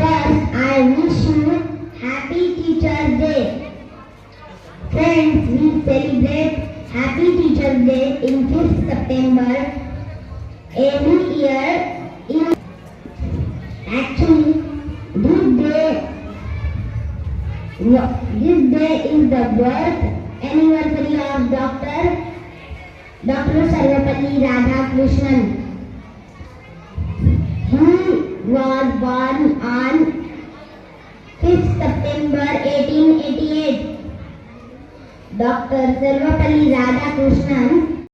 First, I wish you Happy Teacher's Day. Friends, we celebrate Happy Teacher's Day in 5th September every year. In actually, this day, this day is the birth anniversary of Dr. Dr. Sarvapalli Radhakrishnan. He was born doctor Sarvepalli Radhakrishnan